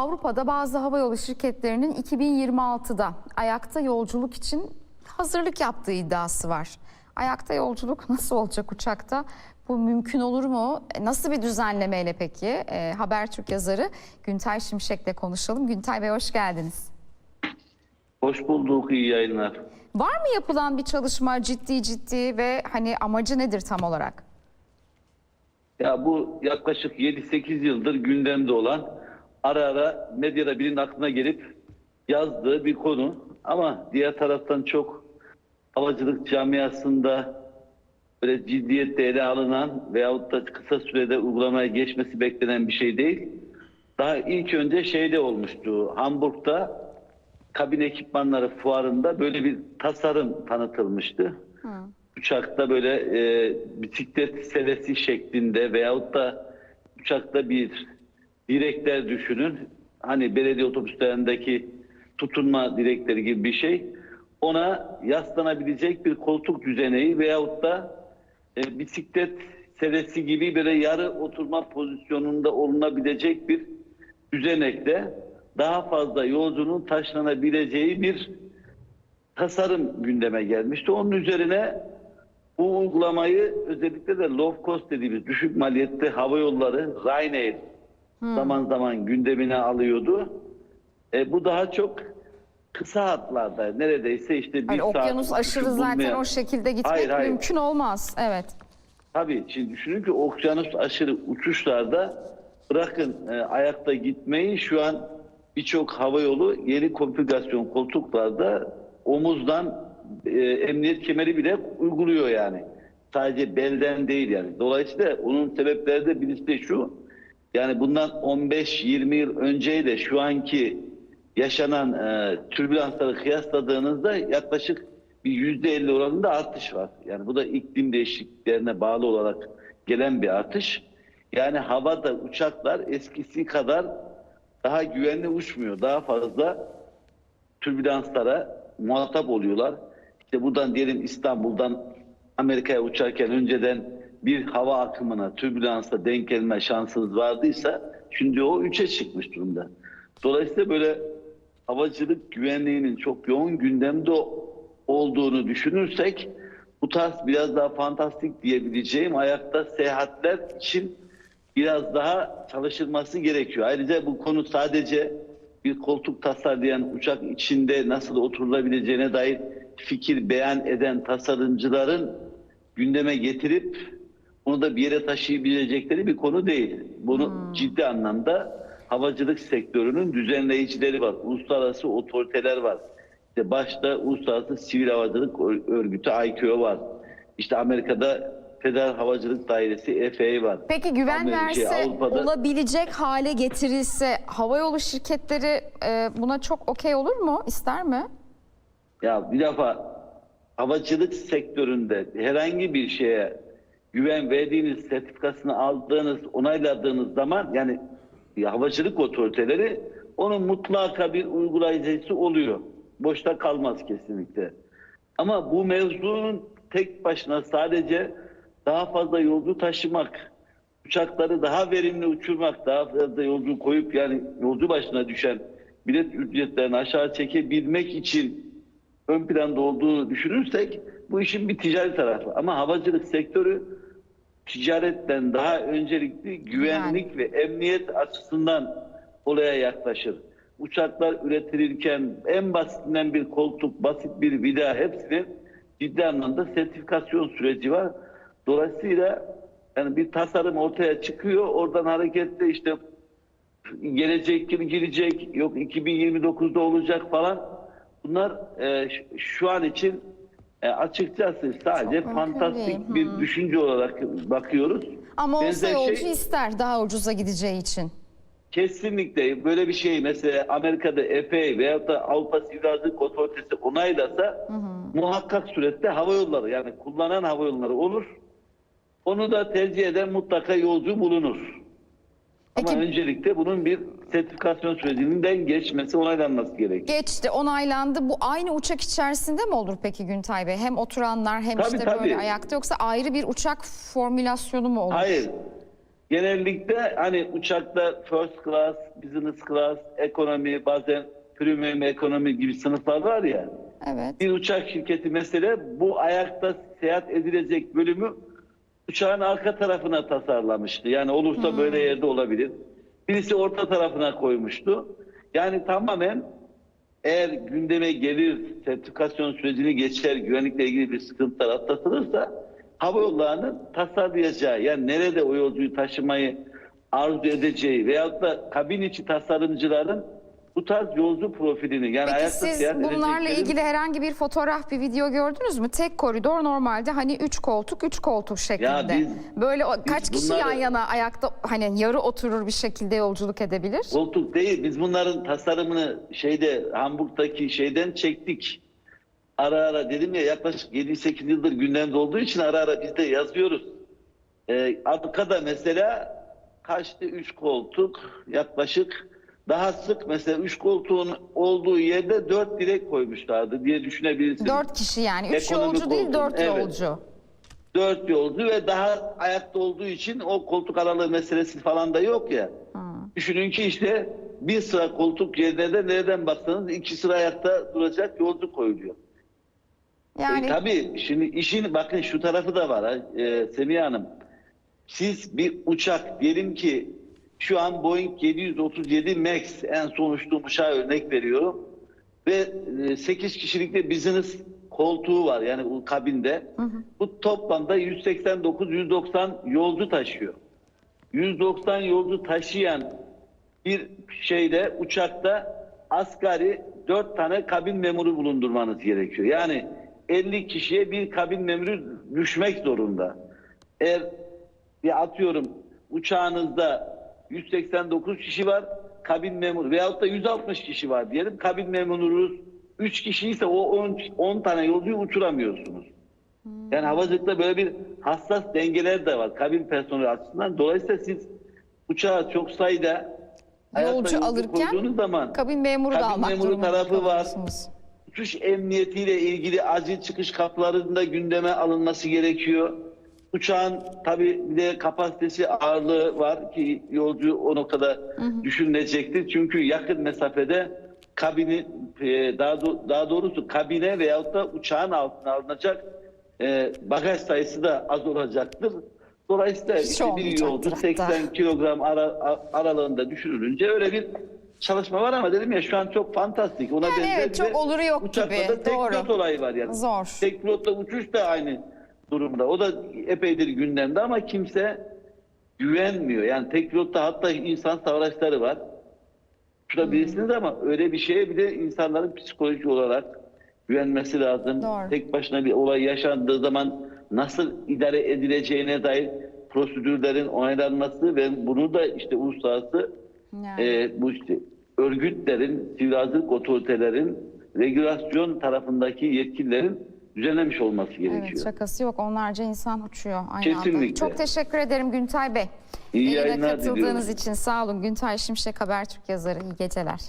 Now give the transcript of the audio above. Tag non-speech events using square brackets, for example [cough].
Avrupa'da bazı havayolu şirketlerinin 2026'da ayakta yolculuk için hazırlık yaptığı iddiası var. Ayakta yolculuk [laughs] nasıl olacak uçakta? Bu mümkün olur mu? E, Nasıl bir düzenlemeyle peki? E, Habertürk yazarı Güntay Şimşek'le konuşalım. Güntay Bey hoş geldiniz. Hoş bulduk, iyi yayınlar. Var mı yapılan bir çalışma ciddi ciddi ve hani amacı nedir tam olarak? Ya bu yaklaşık 7-8 yıldır gündemde olan ara ara medyada birinin aklına gelip yazdığı bir konu. Ama diğer taraftan çok havacılık camiasında böyle ciddiyetle ele alınan veyahut da kısa sürede uygulamaya geçmesi beklenen bir şey değil. Daha ilk önce şeyde olmuştu. Hamburg'da kabin ekipmanları fuarında böyle bir tasarım tanıtılmıştı. Uçakta böyle e, bisiklet sevesi şeklinde veyahut da uçakta bir direkler düşünün. Hani belediye otobüslerindeki tutunma direkleri gibi bir şey. Ona yaslanabilecek bir koltuk düzeneği veyahut da e, bisiklet sevesi gibi böyle yarı oturma pozisyonunda olunabilecek bir düzenekle daha fazla yolcunun taşlanabileceği bir tasarım gündeme gelmişti. Onun üzerine bu uygulamayı özellikle de low cost dediğimiz düşük maliyetli hava yolları Ryanair zaman zaman gündemine alıyordu. E, bu daha çok kısa hatlarda neredeyse işte bir Hani saat okyanus aşırı zaten bulmayan- o şekilde gitmek Hayır, hayır. mümkün olmaz. Evet. Tabii şimdi düşünün ki okyanus aşırı uçuşlarda bırakın e, ayakta gitmeyi şu an birçok hava yolu yeni konfigürasyon koltuklarda omuzdan e, emniyet kemeri bile uyguluyor yani. Sadece belden değil yani. Dolayısıyla onun sebepleri de birisi de şu. Yani bundan 15-20 yıl önceyle şu anki yaşanan e, türbülansları kıyasladığınızda yaklaşık bir yüzde elli oranında artış var. Yani bu da iklim değişikliklerine bağlı olarak gelen bir artış. Yani havada uçaklar eskisi kadar daha güvenli uçmuyor. Daha fazla türbülanslara muhatap oluyorlar. İşte buradan diyelim İstanbul'dan Amerika'ya uçarken önceden bir hava akımına, türbülansa denk gelme şansınız vardıysa şimdi o 3'e çıkmış durumda. Dolayısıyla böyle havacılık güvenliğinin çok yoğun gündemde olduğunu düşünürsek bu tarz biraz daha fantastik diyebileceğim ayakta seyahatler için biraz daha çalışılması gerekiyor. Ayrıca bu konu sadece bir koltuk tasarlayan uçak içinde nasıl oturulabileceğine dair fikir beyan eden tasarımcıların gündeme getirip bunu da bir yere taşıyabilecekleri bir konu değil. Bunu ciddi anlamda havacılık sektörünün düzenleyicileri var. Uluslararası otoriteler var. İşte başta Uluslararası Sivil Havacılık Örgütü ICAO var. İşte Amerika'da Federal Havacılık Dairesi FAA var. Peki güven Amerika, şey, verse Avrupa'da- olabilecek hale getirilse havayolu şirketleri e, buna çok okey olur mu? İster mi? Ya bir defa havacılık sektöründe herhangi bir şeye güven verdiğiniz, sertifikasını aldığınız, onayladığınız zaman yani ya havacılık otoriteleri onun mutlaka bir uygulayıcısı oluyor. Boşta kalmaz kesinlikle. Ama bu mevzunun tek başına sadece daha fazla yolcu taşımak, uçakları daha verimli uçurmak, daha fazla yolcu koyup yani yolcu başına düşen bilet ücretlerini aşağı çekebilmek için ön planda olduğunu düşünürsek bu işin bir ticari tarafı. Ama havacılık sektörü ticaretten daha öncelikli güvenlik ve emniyet açısından olaya yaklaşır. Uçaklar üretilirken en basitinden bir koltuk, basit bir vida hepsinin ciddi anlamda sertifikasyon süreci var. Dolayısıyla yani bir tasarım ortaya çıkıyor. Oradan hareketle işte gelecek gibi girecek, yok 2029'da olacak falan. Bunlar e, şu an için e, açıkçası sadece mümkün fantastik bir düşünce olarak bakıyoruz. Ama olsa yolcu şey- ister daha ucuza gideceği için. Kesinlikle böyle bir şey mesela Amerika'da FAA veyahut da Avrupa Sivil Havacılık Otoritesi onaylasa muhakkak surette hava yolları yani kullanan hava yolları olur. Onu da tercih eden mutlaka yolcu bulunur. Ama Peki- öncelikle bunun bir sertifikasyon sürecinden geçmesi, onaylanması gerekiyor. Geçti, onaylandı. Bu aynı uçak içerisinde mi olur peki Güntay Bey? Hem oturanlar hem Tabii, işte tabii. böyle ayakta yoksa ayrı bir uçak formülasyonu mu olur? Hayır. genellikle hani uçakta first class, business class, ekonomi, bazen premium ekonomi gibi sınıflar var ya. Evet. Bir uçak şirketi mesela bu ayakta seyahat edilecek bölümü uçağın arka tarafına tasarlamıştı. Yani olursa böyle yerde olabilir. Birisi orta tarafına koymuştu. Yani tamamen eğer gündeme gelir, sertifikasyon sürecini geçer, güvenlikle ilgili bir sıkıntılar atlatılırsa hava yollarının tasarlayacağı, yani nerede o yolcuyu taşımayı arzu edeceği veyahut da kabin içi tasarımcıların bu tarz yolcu profilini yani Peki ayakta siz seyahat bunlarla ilgili herhangi bir fotoğraf, bir video gördünüz mü? Tek koridor normalde hani üç koltuk, üç koltuk şeklinde. biz- Böyle o- kaç kişi bunları- yan yana ayakta hani yarı oturur bir şekilde yolculuk edebilir? Koltuk değil. Biz bunların tasarımını şeyde Hamburg'daki şeyden çektik. Ara ara dedim ya yaklaşık 7-8 yıldır gündemde olduğu için ara ara biz de yazıyoruz. Ee, arkada mesela kaçtı 3 koltuk yaklaşık daha sık mesela 3 koltuğun olduğu yerde 4 direk koymuşlardı diye düşünebilirsiniz. Dört kişi yani. Üç Ekonomik yolcu değil, dört Evet. yolcu. 4 yolcu ve daha ayakta olduğu için o koltuk aralığı meselesi falan da yok ya. Düşünün ki işte bir sıra koltuk yerine de nereden baksanız iki sıra ayakta duracak yolcu koyuluyor. Yani E, tabii şimdi işin bakın şu tarafı da var ha, e, Semiha Hanım. Siz bir uçak diyelim ki şu an Boeing 737 MAX en son uçtuğum uçağa örnek veriyorum. Ve 8 kişilik de business koltuğu var yani bu kabinde. Bu toplamda 189-190 yolcu taşıyor. 190 yolcu taşıyan bir şeyde uçakta asgari 4 tane kabin memuru bulundurmanız gerekiyor. Yani 50 kişiye bir kabin memuru düşmek zorunda. Eğer bir atıyorum uçağınızda 189 kişi var kabin memuru veyahut da 160 kişi var diyelim kabin memurunuz 3 kişi ise o 10, 10 tane yolcuyu uçuramıyorsunuz. Yani havacılıkta böyle bir hassas dengeler de var kabin personeli açısından. Dolayısıyla siz uçağa çok sayıda Yolcu alırken zaman kabin memuru da kabin almak memuru tarafı var. uçuş emniyetiyle ilgili acil çıkış kapılarında gündeme alınması gerekiyor. Uçağın tabii bir de kapasitesi ağırlığı var ki yolcu o noktada düşünülecektir. Çünkü yakın mesafede kabini e, daha do- daha doğrusu kabine veyahut da uçağın altına alınacak e, bagaj sayısı da az olacaktır. Dolayısıyla Hiç işte bir yolcu hatta. 80 kilogram ara, aralığında düşürülünce öyle bir çalışma var ama dedim ya şu an çok fantastik. Ona Yani benzer evet, çok oluru yok uçakta gibi, da tek doğru. pilot olayı var yani. Zor. Tek pilotla uçuş da aynı durumda. O da epeydir gündemde ama kimse güvenmiyor. Yani tek pilotta hatta insan savaşları var. Uçurabilirsiniz ama öyle bir şeye bir de insanların psikolojik olarak güvenmesi lazım. Doğru. Tek başına bir olay yaşandığı zaman nasıl idare edileceğine dair prosedürlerin onaylanması ve bunu da işte uluslararası Yani. e, bu işte örgütlerin, sivil otoritelerin, regülasyon tarafındaki yetkililerin düzenlemiş olması gerekiyor. Evet şakası yok. Onlarca insan uçuyor aynı Kesinlikle. anda. Çok teşekkür ederim Güntay Bey. İyi Yayına yayınlar katıldığınız diliyorum. için sağ olun. Güntay Şimşek Habertürk yazarı. İyi geceler.